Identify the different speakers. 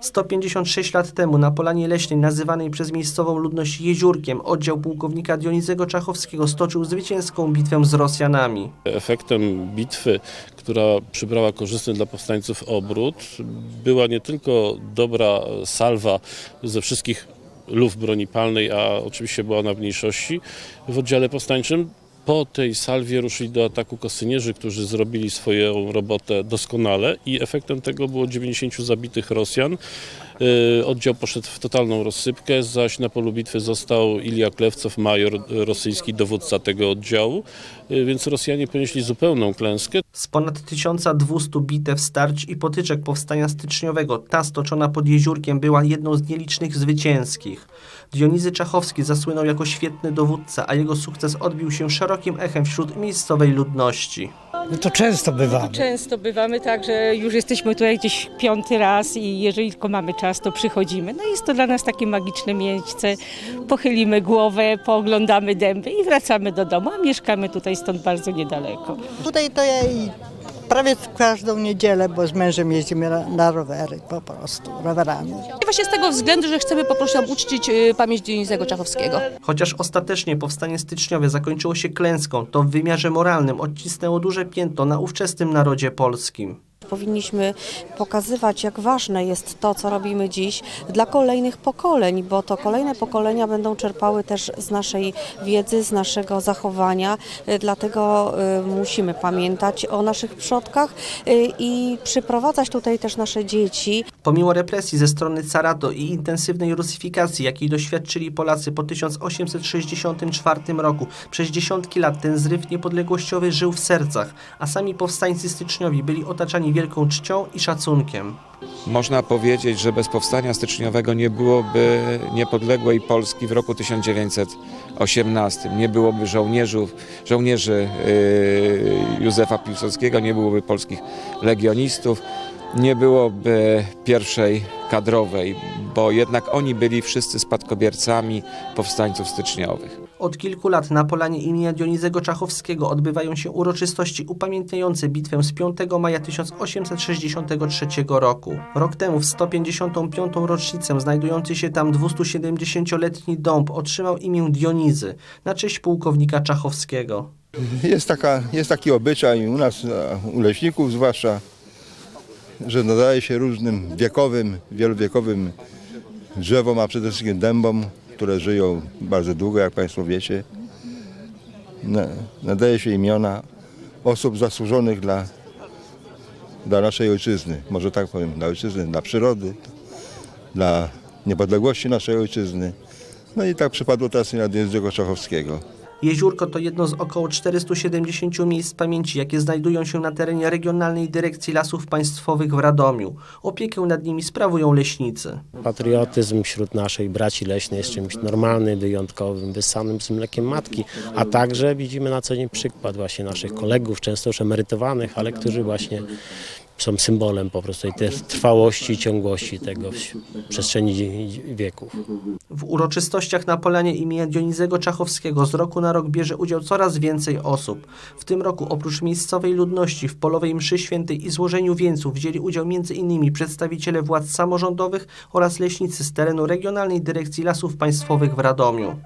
Speaker 1: 156 lat temu na Polanie Leśnej, nazywanej przez miejscową ludność Jeziórkiem, oddział pułkownika Dionizego Czachowskiego stoczył zwycięską bitwę z Rosjanami.
Speaker 2: Efektem bitwy, która przybrała korzystny dla powstańców obrót, była nie tylko dobra salwa ze wszystkich luf broni palnej, a oczywiście była ona w mniejszości w oddziale powstańczym. Po tej salwie ruszyli do ataku kosynierzy, którzy zrobili swoją robotę doskonale i efektem tego było 90 zabitych Rosjan. Yy, Oddział poszedł w totalną rozsypkę, zaś na polu bitwy został Ilia Klewcow, major rosyjski, dowódca tego oddziału, Yy, więc Rosjanie ponieśli zupełną klęskę.
Speaker 1: Z ponad 1200 bitew, starć i potyczek powstania styczniowego, ta stoczona pod Jeziórkiem była jedną z nielicznych zwycięskich. Dionizy Czachowski zasłynął jako świetny dowódca, a jego sukces odbił się szerokim echem wśród miejscowej ludności.
Speaker 3: No to często bywamy.
Speaker 4: Często bywamy tak, że już jesteśmy tutaj gdzieś piąty raz i jeżeli tylko mamy czas, to przychodzimy. No jest to dla nas takie magiczne miejsce. Pochylimy głowę, pooglądamy dęby i wracamy do domu, a mieszkamy tutaj stąd bardzo niedaleko.
Speaker 5: Tutaj to ja i prawie w każdą niedzielę, bo z mężem jeździmy na, na rowery po prostu, rowerami.
Speaker 6: I właśnie z tego względu, że chcemy po prostu uczcić y, pamięć Dionizego Czachowskiego.
Speaker 1: Chociaż ostatecznie powstanie styczniowe zakończyło się klęską, to w wymiarze moralnym odcisnęło duże piętno na ówczesnym narodzie polskim.
Speaker 7: Powinniśmy pokazywać, jak ważne jest to, co robimy dziś dla kolejnych pokoleń, bo to kolejne pokolenia będą czerpały też z naszej wiedzy, z naszego zachowania. Y, Dlatego y, musimy pamiętać o naszych przodkach y, i przyprowadzać tutaj też nasze dzieci.
Speaker 1: Pomimo represji ze strony caratu i intensywnej rusyfikacji, jakiej doświadczyli Polacy po 1864 roku, przez dziesiątki lat ten zryw niepodległościowy żył w sercach, a sami powstańcy styczniowi byli otaczani wielką czcią i szacunkiem.
Speaker 8: Można powiedzieć, że bez powstania styczniowego nie byłoby niepodległej Polski w roku 1918. Nie byłoby żołnierzów, żołnierzy yy, Józefa Piłsudskiego, nie byłoby polskich legionistów, nie byłoby pierwszej kadrowej, bo jednak oni byli wszyscy spadkobiercami powstańców styczniowych.
Speaker 1: Od kilku lat na polanie imienia Dionizego Czachowskiego odbywają się uroczystości upamiętniające bitwę z 5 maja 1863 roku. Rok temu w 155. rocznicę znajdujący się tam 270-letni dąb otrzymał imię Dionizy na cześć pułkownika Czachowskiego.
Speaker 9: Jest, taka, jest taki obyczaj u nas, u leśników zwłaszcza, że nadaje się różnym wiekowym, wielowiekowym drzewom, a przede wszystkim dębom, które żyją bardzo długo, jak Państwo wiecie. Na- Nadaje się imiona osób zasłużonych dla, dla naszej ojczyzny, może tak powiem, dla ojczyzny, dla przyrody, dla niepodległości naszej ojczyzny. No i tak przypadło teraz na Dionizego Czachowskiego.
Speaker 1: Jeziórko to jedno z około 470 miejsc pamięci, jakie znajdują się na terenie Regionalnej Dyrekcji Lasów Państwowych w Radomiu. Opiekę nad nimi sprawują leśnicy.
Speaker 10: Patriotyzm wśród naszej braci leśnej jest czymś normalnym, wyjątkowym, wyssanym z mlekiem matki, a także widzimy na co dzień przykład właśnie naszych kolegów, często już emerytowanych, ale którzy właśnie są symbolem po prostu tej trwałości i ciągłości tego w przestrzeni wieków.
Speaker 1: W uroczystościach na polanie imienia Dionizego Czachowskiego z roku na rok bierze udział coraz więcej osób. W tym roku oprócz miejscowej ludności w polowej mszy świętej i złożeniu wieńców wzięli udział m.in. przedstawiciele władz samorządowych oraz leśnicy z terenu Regionalnej Dyrekcji Lasów Państwowych w Radomiu.